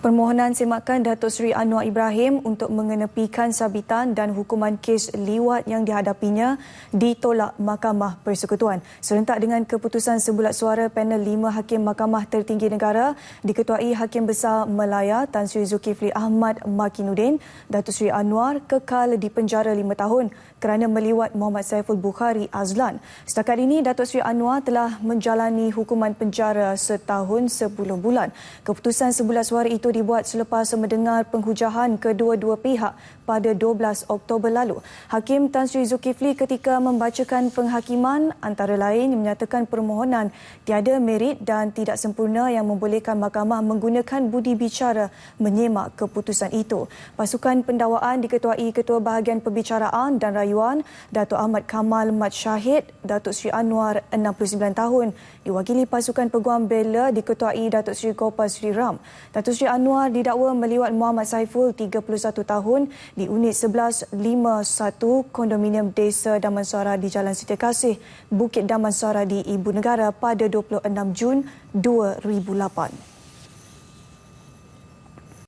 Permohonan semakan Datuk Seri Anwar Ibrahim untuk mengenepikan sabitan dan hukuman kes liwat yang dihadapinya ditolak Mahkamah Persekutuan. Serentak dengan keputusan sebulat suara panel lima Hakim Mahkamah Tertinggi Negara diketuai Hakim Besar Melaya Tan Sri Zulkifli Ahmad Makinuddin, Datuk Seri Anwar kekal di penjara lima tahun kerana meliwat Muhammad Saiful Bukhari Azlan. Setakat ini, Datuk Seri Anwar telah menjalani hukuman penjara setahun sepuluh bulan. Keputusan sebulat suara itu dibuat selepas mendengar penghujahan kedua-dua pihak pada 12 Oktober lalu. Hakim Tan Sri Zulkifli ketika membacakan penghakiman antara lain menyatakan permohonan tiada merit dan tidak sempurna yang membolehkan mahkamah menggunakan budi bicara menyemak keputusan itu. Pasukan pendakwaan diketuai Ketua Bahagian Pembicaraan dan Rayuan Datuk Ahmad Kamal Mat Syahid, Datuk Sri Anwar 69 tahun, diwakili pasukan peguam bela diketuai Datuk Sri Gopal Sri Ram. Datuk Sri Anwar didakwa meliwat Muhammad Saiful 31 tahun di unit 1151 kondominium Desa Damansara di Jalan Siti Kasih, Bukit Damansara di Ibu Negara pada 26 Jun 2008.